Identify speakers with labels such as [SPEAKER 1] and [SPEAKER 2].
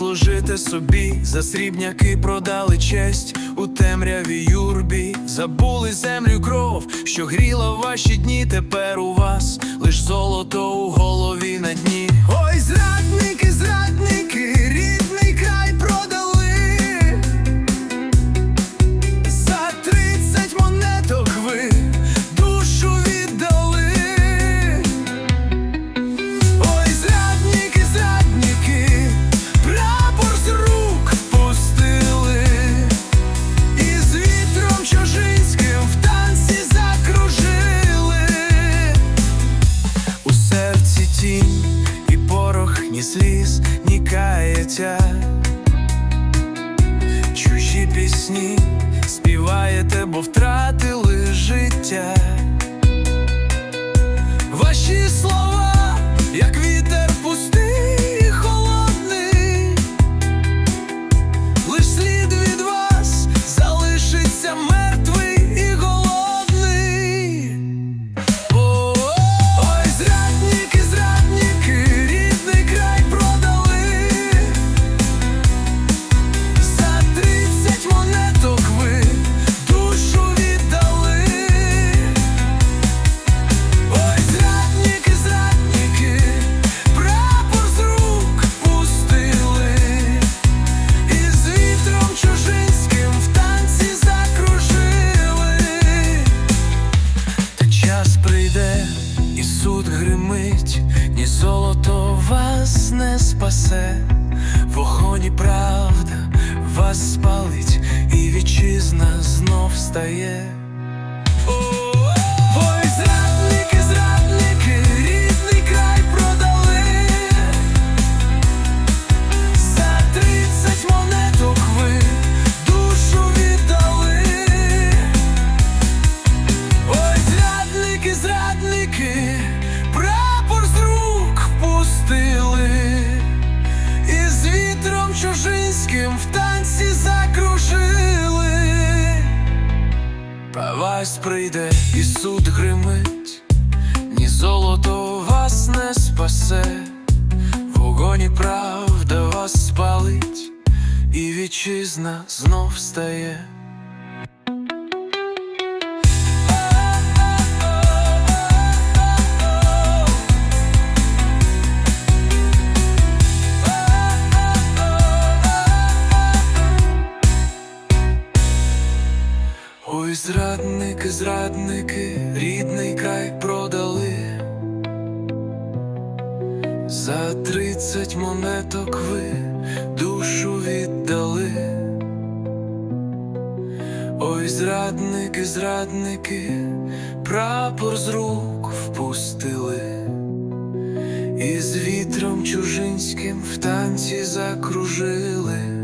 [SPEAKER 1] служити собі, за срібняки продали честь у темряві юрбі, забули землю кров, що гріла ваші дні. Тепер у вас лиш золото у голові на дні. Тінь і порох, ні сліз, ні каяття. Чужі пісні суд гримить, ні золото вас не спасе, вогонь і правда вас спалить, і вітчизна знов стає. А вас прийде і суд гримить, ні золото вас не спасе, вогонь і правда вас спалить, і вітчизна знов стає. Ой, зрадники, зрадники, рідний край продали. За тридцять монеток ви душу віддали. Ой, зрадники, зрадники, прапор з рук впустили, і з вітром чужинським в танці закружили.